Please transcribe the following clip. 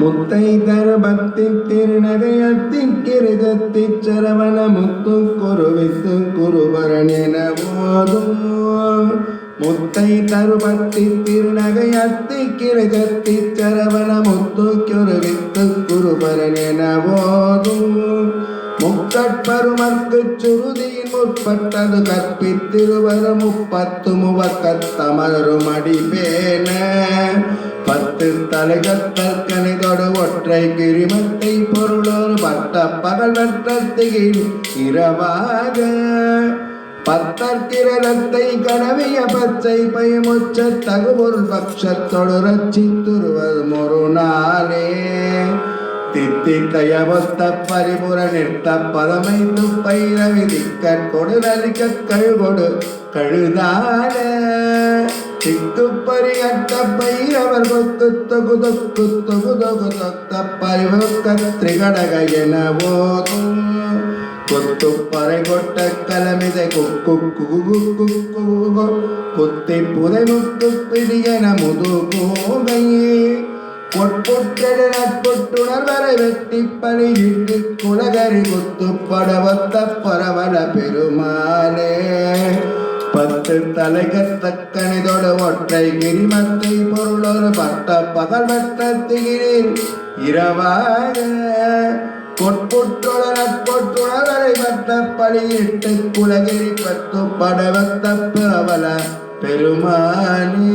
முத்தை தரபக்தி திருநகையத்தி கிருதத்தி சரவண முத்து குருவித்து குருபரன் என போதும் முத்தை தருபக்தி திருநகையத்தி கிருதத்தி சரவண முத்து குருவித்து குருபரன் என முக்கட்பருமற்கு சுருதியின் முற்பட்டது கற்பித்திருவர முப்பத்து முவக்கத்தமரும் அடிபேன பத்து தலைகத்தற்கனை ஒற்றை கிரிமத்தை பொருளோர் பட்ட பகல் வெற்றத்திகில் இரவாக. பத்தற்கிரத்தை கனவிய பச்சை பயமுச்ச தகுபொருள் பக்ஷத்தொடு ரச்சித்துருவது மொருநாளே தித்தித்தயவொத்த பரிபுர நிறுத்த பதமை துப்பைர கொடு நலிக்க கழுகொடு கழுதானே திக்குப்பறி அட்ட பைரவர் கொத்து தொகு தொக்கு தொகு தொகு தொத்த பரிவக்க திரிகடக என போதும் கொத்து பறை கொட்ட கலமிதை குக்கு குகு குக்கு குத்தி புதை முத்து பிடியன முது கோவையே பொற்பொற்றெடு நட்பொட்டுணர்வரை வெட்டி பணி இட்டு குலகரி குத்து படவத்த பரவல பெருமானே பத்து தலைகத்தக்கனிதொடு ஒற்றை கிரிமத்தை பொருளொரு பட்ட பகல் வட்டத்திகிறேன் இரவாக பொற்பொற்றொட நட்பொட்டுணர்வரை வட்ட பணியிட்டு குலகிரி பத்து படவத்த பரவல பெருமானே.